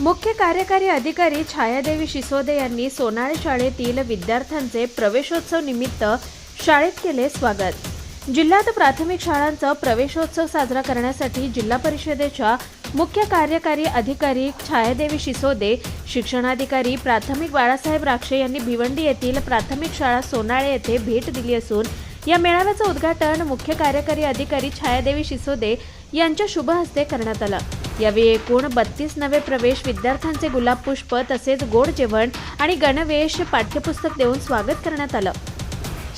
मुख्य कार्यकारी अधिकारी छायादेवी शिसोदे यांनी सोनाळे शाळेतील विद्यार्थ्यांचे प्रवेशोत्सव निमित्त शाळेत केले स्वागत. जिल्ह्यात प्राथमिक शाळांचा प्रवेशोत्सव साजरा करण्यासाठी जिल्हा परिषदेच्या मुख्य कार्यकारी अधिकारी छायादेवी शिसोदे शिक्षणाधिकारी प्राथमिक बाळासाहेब राक्षे यांनी भिवंडी येथील प्राथमिक शाळा सोनाळे येथे भेट दिली असून या मेळाव्याचं उद्घाटन मुख्य कार्यकारी अधिकारी छायादेवी शिसोदे यांच्या शुभ हस्ते करण्यात आलं. यावेळी एकूण बत्तीस नवे प्रवेश विद्यार्थ्यांचे गुलाब पुष्प तसेच गोड जेवण आणि गणवेश पाठ्यपुस्तक देऊन स्वागत करण्यात आलं.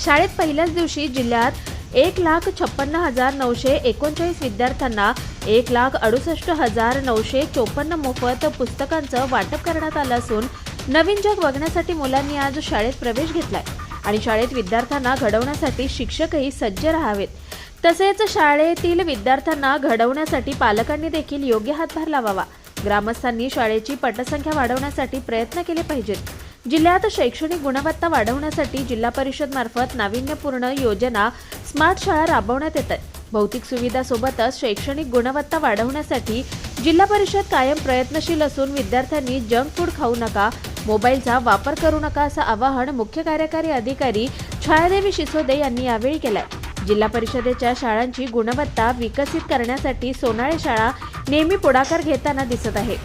शाळेत पहिल्याच दिवशी जिल्ह्यात एक लाख छप्पन्न हजार नऊशे एकोणचाळीस विद्यार्थ्यांना एक लाख अडुसष्ट हजार नऊशे चोपन्न मोफत पुस्तकांचं वाटप करण्यात आलं असून नवीन जग बघण्यासाठी मुलांनी आज शाळेत प्रवेश घेतलाय आणि शाळेत विद्यार्थ्यांना घडवण्यासाठी शिक्षकही सज्ज राहावेत. तसेच शाळेतील विद्यार्थ्यांना घडवण्यासाठी पालकांनी देखील योग्य हातभार लावावा. ग्रामस्थांनी शाळेची पटसंख्या वाढवण्यासाठी प्रयत्न केले पाहिजेत. जिल्ह्यात शैक्षणिक गुणवत्ता वाढवण्यासाठी जिल्हा परिषद मार्फत नाविन्यपूर्ण योजना स्मार्ट शाळा राबवण्यात येत आहे भौतिक सुविधासोबतच शैक्षणिक गुणवत्ता वाढवण्यासाठी जिल्हा परिषद कायम प्रयत्नशील असून विद्यार्थ्यांनी जंक फूड खाऊ नका मोबाईलचा वापर करू नका असं आवाहन मुख्य कार्यकारी अधिकारी छायादेवी शिसोदे यांनी यावेळी केलंय. जिल्हा परिषदेच्या शाळांची गुणवत्ता विकसित करण्यासाठी सोनाळे शाळा नेहमी पुढाकार घेताना दिसत आहे.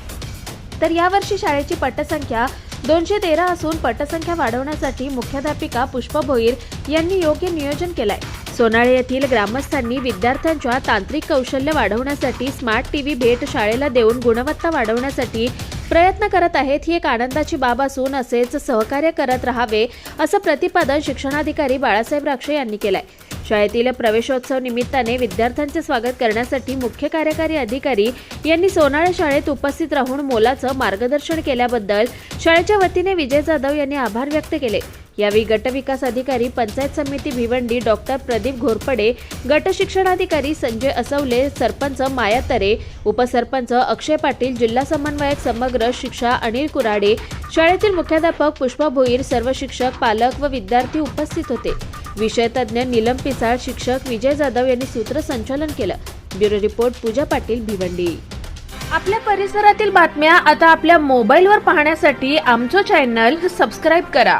तर यावर्षी शाळेची पटसंख्या दोनशे तेरा असून पटसंख्या वाढवण्यासाठी मुख्याध्यापिका पुष्पा भोईर यांनी योग्य नियोजन केलंय. सोनाळे येथील ग्रामस्थांनी विद्यार्थ्यांच्या तांत्रिक कौशल्य वाढवण्यासाठी स्मार्ट टीव्ही भेट शाळेला देऊन गुणवत्ता वाढवण्यासाठी प्रयत्न करत आहेत ही एक आनंदाची बाब असून असेच सहकार्य करत राहावे असं प्रतिपादन शिक्षणाधिकारी बाळासाहेब राक्षे यांनी केलंय. शाळेतील प्रवेशोत्सव निमित्ताने विद्यार्थ्यांचे स्वागत करण्यासाठी मुख्य कार्यकारी अधिकारी यांनी सोनाळे शाळेत उपस्थित राहून मोलाचं मार्गदर्शन केल्याबद्दल शाळेच्या वतीने विजय जाधव यांनी आभार व्यक्त केले. यावेळी गटविकास अधिकारी पंचायत समिती भिवंडी डॉक्टर प्रदीप घोरपडे गट शिक्षणाधिकारी संजय असवले सरपंच माया तरे उपसरपंच अक्षय पाटील जिल्हा समन्वयक समग्र शिक्षा अनिल कुराडे शाळेतील मुख्याध्यापक पुष्पा भोईर सर्व शिक्षक पालक व विद्यार्थी उपस्थित होते. विषयतज्ञ निलम नीलम पिसाळ शिक्षक विजय जाधव यांनी सूत्रसंचालन केलं. Bureau report Pooja Patil Bhiwandi. आपल्या परिसरातील बातम्या आता आपल्या मोबाईलवर पाहण्यासाठी आमचं चॅनल सबस्क्राईब करा.